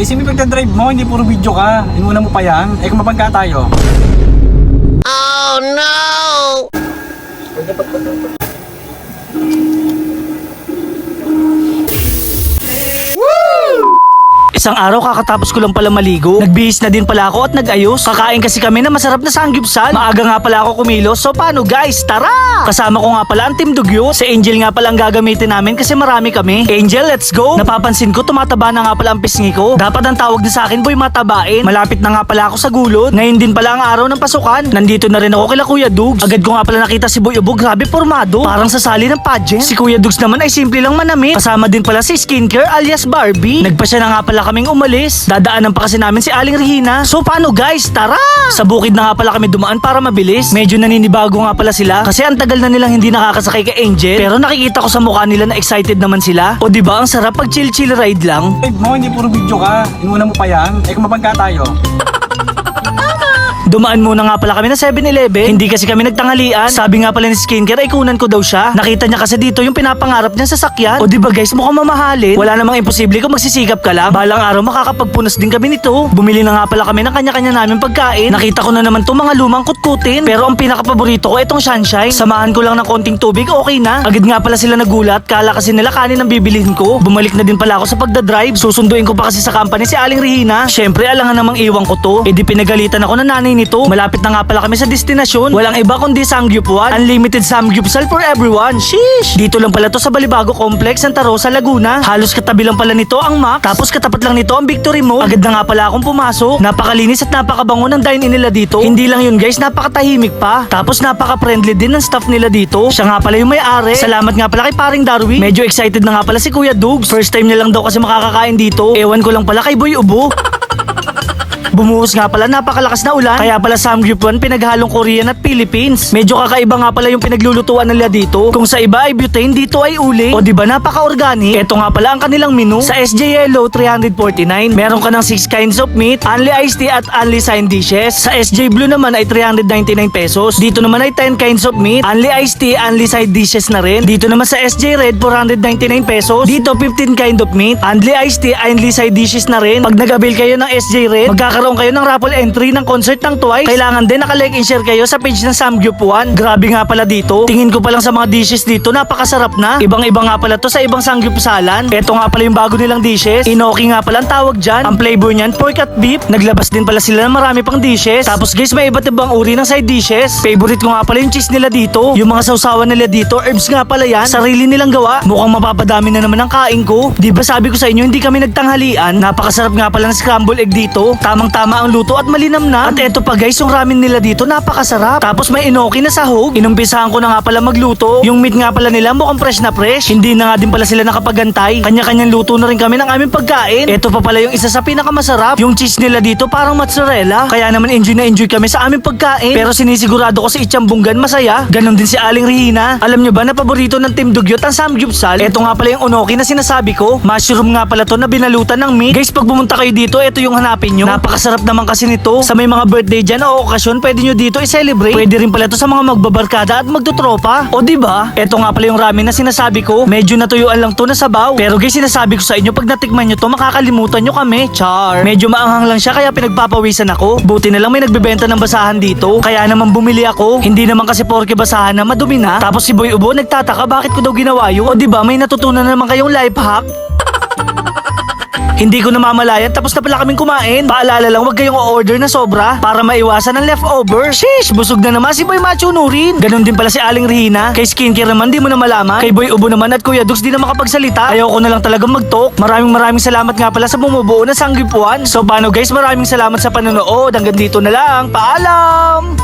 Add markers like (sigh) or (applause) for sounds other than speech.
Mo yung pagdadrive mo, hindi puro video ka. Inuna mo pa yan. Eh kung mapagka tayo. Isang araw kakatapos ko lang pala maligo. Nagbihis na din pala ako at nag-ayos. Kakain kasi kami na masarap na sanggipsal. Maaga nga pala ako kumilos. So paano guys? Tara! Kasama ko nga pala ang Team Dugyo. Si Angel nga pala ang gagamitin namin kasi marami kami. Angel, let's go! Napapansin ko tumataba na nga pala ang pisngi ko. Dapat ang tawag din sa akin boy matabain. Malapit na nga pala ako sa gulod. Ngayon din pala ang araw ng pasukan. Nandito na rin ako kila Kuya Dugs. Agad ko nga pala nakita si Boy Ubo. Grabe formado. Parang sasali ng pageant. Si Kuya Dugs naman ay simple lang manamit. Kasama din pala si Skincare alias Barbie. Nagpasya na nga pala kaming umalis. Dadaanan pa kasi namin si Aling Regina. So paano guys? Tara! Sa bukid na nga pala kami dumaan para mabilis. Medyo naninibago nga pala sila kasi ang tagal na nilang hindi nakakasakay kay Angel. Pero nakikita ko sa mukha nila na excited naman sila. O di ba ang sarap pag chill-chill ride lang. Drive mo, hindi puro video ka. Inuna mo pa yan. Eh kung mapagka tayo. (laughs) Dumaan muna nga pala kami na 7-Eleven. Hindi kasi kami nagtanghalian. Sabi nga pala ni Skincare ay kunan ko daw siya. Nakita niya kasi dito yung pinapangarap niya sa sakyan. O di ba guys, mukhang mamahalin. Wala namang imposible kung magsisikap ka lang. Balang araw makakapagpunas din kami nito. Bumili na nga pala kami ng kanya-kanya namin pagkain. Nakita ko na naman to mga lumang kutkutin. Pero ang pinakapaborito ko itong sunshine. Samahan ko lang ng konting tubig, okay na. Agad nga pala sila nagulat. Kala kasi nila kanin ang bibilihin ko. Bumalik na din pala ako sa pagdadrive. Susunduin ko pa kasi sa company si Aling Regina. Syempre, alangan namang iwan ko to. E di pinagalitan ako ng nanay nito. Malapit na nga pala kami sa destinasyon. Walang iba kundi Samgyupuan. Unlimited Samgyupsal for everyone. Sheesh! Dito lang pala to sa Balibago Complex, Santa Rosa, Laguna. Halos katabi lang pala nito ang Mac. Tapos katapat lang nito ang Victory Mall. Agad na nga pala akong pumasok. Napakalinis at napakabango ng dine-in nila dito. Hindi lang yun guys, napakatahimik pa. Tapos napaka-friendly din ng staff nila dito. Siya nga pala yung may-ari. Salamat nga pala kay paring Darwin. Medyo excited na nga pala si Kuya Dugs. First time niya lang daw kasi makakakain dito. Ewan ko lang pala kay Boy Ubo. (laughs) Bumuhos nga pala napakalakas na ulan. Kaya pala Samgyupan pinaghalong Korean at Philippines. Medyo kakaiba nga pala yung pinaglulutuan nila dito. Kung sa iba ay butane, dito ay uling. O di ba napaka-organic? Ito nga pala ang kanilang menu. Sa SJ Yellow 349, meron ka ng 6 kinds of meat, only iced tea at only side dishes. Sa SJ Blue naman ay 399 pesos. Dito naman ay 10 kinds of meat, only iced tea, only side dishes na rin. Dito naman sa SJ Red 499 pesos. Dito 15 kind of meat, only iced tea, only side dishes na rin. Pag nag-avail kayo ng SJ Red, magkakaroon kayo ng raffle entry ng concert ng Twice. Kailangan din naka-like and share kayo sa page ng Samgyup One. Grabe nga pala dito. Tingin ko pa lang sa mga dishes dito, napakasarap na. Ibang-iba nga pala to sa ibang Samgyupsalan. Ito nga pala yung bago nilang dishes. Inoki nga pala ang tawag dyan. Ang flavor niyan, pork at beef. Naglabas din pala sila ng marami pang dishes. Tapos guys, may iba't ibang uri ng side dishes. Favorite ko nga pala yung cheese nila dito. Yung mga sausawan nila dito, herbs nga pala yan. Sarili nilang gawa. Mukhang mapapadami na naman ang kain ko. Di ba sabi ko sa inyo, hindi kami nagtanghalian. Napakasarap nga pala ng scramble egg dito. Tamang-tama ang luto at malinam na. At eto pa guys, yung ramen nila dito napakasarap. Tapos may inoki na sahog. Inumpisahan ko na nga pala magluto. Yung meat nga pala nila mukhang fresh na fresh. Hindi na nga din pala sila nakapagantay. Kanya-kanyang luto na rin kami ng aming pagkain. Eto pa pala yung isa sa pinakamasarap. Yung cheese nila dito parang mozzarella. Kaya naman enjoy na enjoy kami sa aming pagkain. Pero sinisigurado ko si Ichambunggan masaya. Ganon din si Aling Rihina. Alam nyo ba na paborito ng Team Dugyot ang Samgyupsal? Eto nga pala yung unoki na sinasabi ko. Mushroom nga pala to na binalutan ng meat. Guys, pag pumunta kayo dito, eto yung hanapin nyo. Napakasarap naman kasi nito. Sa may mga birthday dyan o okasyon, pwede nyo dito i-celebrate. Pwede rin pala to sa mga magbabarkada at magtutropa. O di ba? Eto nga pala yung ramen na sinasabi ko. Medyo natuyuan lang to na sabaw. Pero guys, sinasabi ko sa inyo, pag natikman nyo to, makakalimutan nyo kami. Char. Medyo maanghang lang siya kaya pinagpapawisan ako. Buti na lang may nagbebenta ng basahan dito. Kaya naman bumili ako. Hindi naman kasi porke basahan na madumi na. Tapos si Boy Ubo nagtataka bakit ko daw ginawa yun. O di ba may natutunan na naman kayong life hack? (laughs) Hindi ko namamalayan tapos na pala kaming kumain. Paalala lang huwag kayong order na sobra para maiwasan ang leftover. Sheesh, busog na naman si Boy Macho Nurin. Ganon din pala si Aling Rihina. Kay skincare naman di mo na malaman. Kay Boy Ubo naman at Kuya Dux di na makapagsalita. Ayaw ko na lang talagang mag-talk. Maraming maraming salamat nga pala sa bumubuo ng Sanggipuan. So paano guys, maraming salamat sa panonood. Hanggang dito na lang. Paalam!